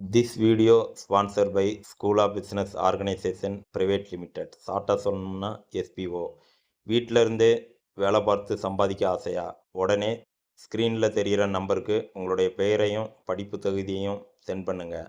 This video sponsor by school of business organisation private limited ஷார்ட்டாக சொல்லணும்னா SPO வீட்டில் இருந்தே வேலை பார்த்து சம்பாதிக்க ஆசையா? உடனே ஸ்க்ரீனில் தெரிகிற நம்பருக்கு உங்களுடைய பெயரையும் படிப்பு தகுதியையும் சென்ட் பண்ணுங்கள்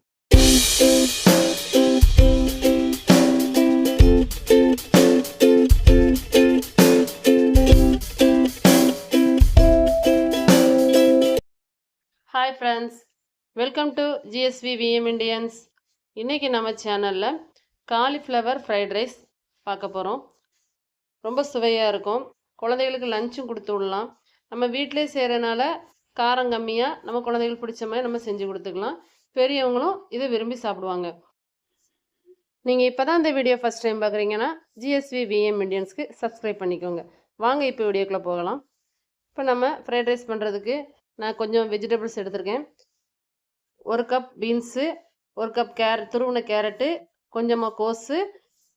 Hi friends welcome to GSV VM Indians இன்றைக்கி நம்ம சேனலில் காலிஃப்ளவர் ஃப்ரைட் ரைஸ் பார்க்க போகிறோம் ரொம்ப சுவையாக இருக்கும். குழந்தைகளுக்கு லஞ்சும் கொடுத்து விடலாம். நம்ம வீட்டிலே செய்கிறனால காரம் கம்மியாக நம்ம குழந்தைகள் பிடிச்ச மாதிரி நம்ம செஞ்சு கொடுத்துக்கலாம். பெரியவங்களும் இதை விரும்பி சாப்பிடுவாங்க. நீங்கள் இப்போ தான் இந்த வீடியோ ஃபஸ்ட் டைம் பார்க்குறீங்கன்னா ஜிஎஸ்வி விஎம் இண்டியன்ஸ்க்கு சப்ஸ்கிரைப் பண்ணிக்கோங்க. வாங்க இப்போ வீடியோக்குள்ளே போகலாம். இப்போ நம்ம ஃப்ரைட் ரைஸ் பண்ணுறதுக்கு நான் கொஞ்சம் வெஜிடபிள்ஸ் எடுத்திருக்கேன். ஒரு கப் பீன்ஸு ஒரு கப் கேரட் துருவின கேரட்டு கொஞ்சமாக கோஸு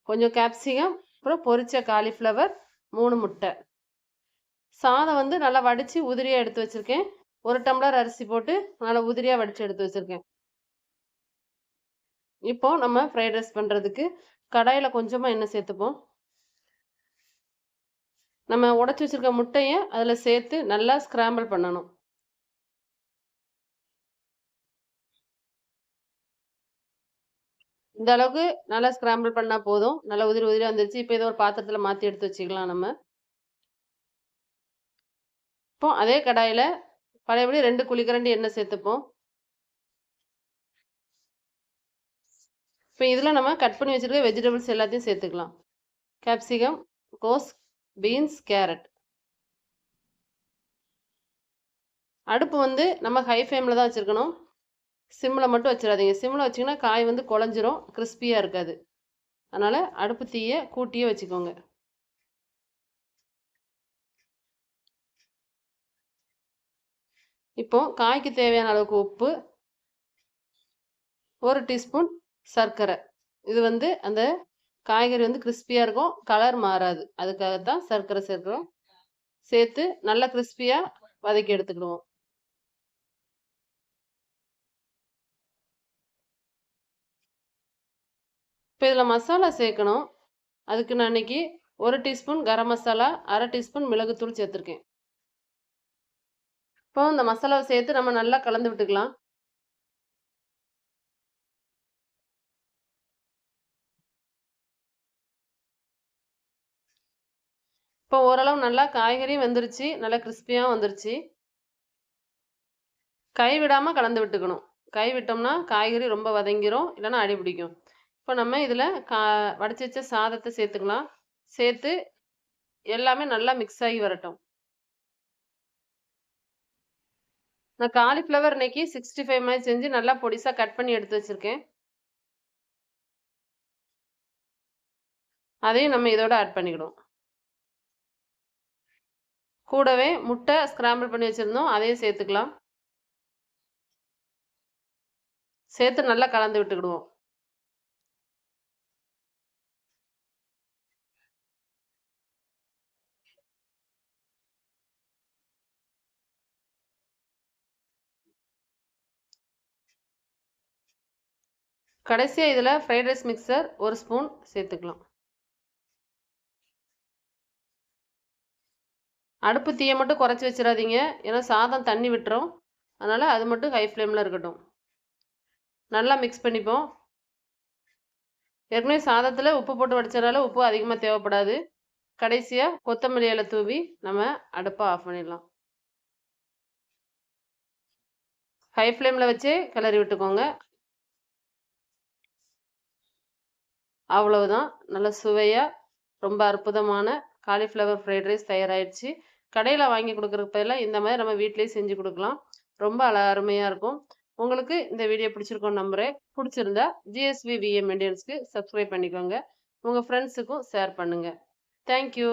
கொஞ்சம் கேப்சிகம் அப்புறம் பொரிச்ச காலிஃப்ளவர் மூணு முட்டை. சாதம் வந்து நல்லா வடித்து உதிரியாக எடுத்து வச்சுருக்கேன். ஒரு டம்ளர் அரிசி போட்டு நல்லா உதிரியாக வடித்து எடுத்து வச்சுருக்கேன். இப்போ நம்ம ஃப்ரைட் ரைஸ் பண்ணுறதுக்கு கடாயில் கொஞ்சமாக எண்ணெய் சேர்த்துப்போம். நம்ம உடச்சி வச்சுருக்க முட்டையை அதில் சேர்த்து நல்லா ஸ்க்ராம்பிள் பண்ணணும். இந்த அளவுக்கு நல்லா ஸ்க்ராம்பிள் பண்ணால் போதும். நல்லா உதிரி உதிரி வந்துருச்சு. இப்போ இதை ஒரு பாத்திரத்தில் மாற்றி எடுத்து வச்சுக்கலாம் நம்ம. இப்போ அதே கடாயில் பழையபடி ரெண்டு குழிக்கரண்டி எண்ணெய் சேர்த்துப்போம். இப்போ இதில் நம்ம கட் பண்ணி வச்சுருக்க வெஜிடபிள்ஸ் எல்லாத்தையும் சேர்த்துக்கலாம். கேப்சிகம் கோஸ் பீன்ஸ் கேரட் அடுப்பு வந்து நம்ம ஹை ஃப்ளேமில் தான் வச்சுருக்கணும். சிம்மில் மட்டும் வச்சிடாதீங்க. சிம்மில் வச்சிங்கன்னா காய் வந்து குழஞ்சிரும் கிறிஸ்பியாக இருக்காது. அதனால் அடுப்பு தீயை கூட்டியே வச்சுக்கோங்க. இப்போ காய்க்கு தேவையான அளவுக்கு உப்பு ஒரு டீஸ்பூன் சர்க்கரை. இது வந்து அந்த காய்கறி வந்து கிறிஸ்பியாக இருக்கும் கலர் மாறாது. அதுக்காகத்தான் சர்க்கரை சேர்க்குறோம். சேர்த்து நல்லா கிறிஸ்பியாக வதக்கி எடுத்துக்கிடுவோம். இப்போ இதில் மசாலா சேர்க்கணும். அதுக்கு நான் இன்னைக்கு ஒரு டீஸ்பூன் கரம் மசாலா அரை டீஸ்பூன் மிளகுத்தூள் சேர்த்துருக்கேன். இப்போ இந்த மசாலாவை சேர்த்து நம்ம நல்லா கலந்து விட்டுக்கலாம். இப்போ ஓரளவு நல்லா காய்கறியும் வெந்துருச்சு நல்லா கிறிஸ்பியாகவும் வந்துருச்சு. கை விடாமல் கலந்து விட்டுக்கணும். கை விட்டோம்னா காய்கறி ரொம்ப வதங்கிரும் இல்லைன்னா அடி பிடிக்கும். இப்போ நம்ம இதில் கா வடிச்சு வச்ச சாதத்தை சேர்த்துக்கலாம். சேர்த்து எல்லாமே நல்லா மிக்ஸ் ஆகி வரட்டும். நான் காலிஃப்ளவர் இன்னைக்கு சிக்ஸ்டி ஃபைவ் மாதிரி செஞ்சு நல்லா பொடிசாக கட் பண்ணி எடுத்து வச்சுருக்கேன். அதையும் நம்ம இதோட ஆட் பண்ணிக்கிடுவோம் கூடவே முட்டை ஸ்க்ராம்பிள் பண்ணி வச்சுருந்தோம். அதையும் சேர்த்துக்கலாம். சேர்த்து நல்லா கலந்து விட்டுக்கிடுவோம். கடைசியாக இதில் ஃப்ரைட் ரைஸ் மிக்சர் ஒரு ஸ்பூன் சேர்த்துக்கலாம். அடுப்பு தீயை மட்டும் குறைச்சி வச்சிடாதீங்க ஏன்னா சாதம் தண்ணி விட்டுரும். அதனால் அது மட்டும் ஹை ஃப்ளேமில் இருக்கட்டும். நல்லா மிக்ஸ் பண்ணிப்போம். ஏற்கனவே சாதத்தில் உப்பு போட்டு வடிச்சதுனால உப்பு அதிகமாக தேவைப்படாது. கடைசியாக கொத்தமல்லி இலை தூவி நம்ம அடுப்பை ஆஃப் பண்ணிடலாம். ஹை ஃப்ளேமில் வச்சு கிளறி விட்டுக்கோங்க. அவ்வளவுதான். நல்ல சுவையாக ரொம்ப அற்புதமான காலிஃப்ளவர் ஃப்ரைட் ரைஸ் தயாராகிடுச்சு கடையில் வாங்கி கொடுக்குறதுக்கு பதிலாக இந்த மாதிரி நம்ம வீட்டிலேயே செஞ்சு கொடுக்கலாம். ரொம்ப அழ அருமையாக இருக்கும். உங்களுக்கு இந்த வீடியோ பிடிச்சிருக்கோம் நம்புறேன். பிடிச்சிருந்தா ஜிஎஸ்வி விஎம் இண்டியன்ஸ்க்கு சப்ஸ்கிரைப் பண்ணிக்கோங்க. உங்கள் ஃப்ரெண்ட்ஸுக்கும் ஷேர் பண்ணுங்கள் தேங்க்யூ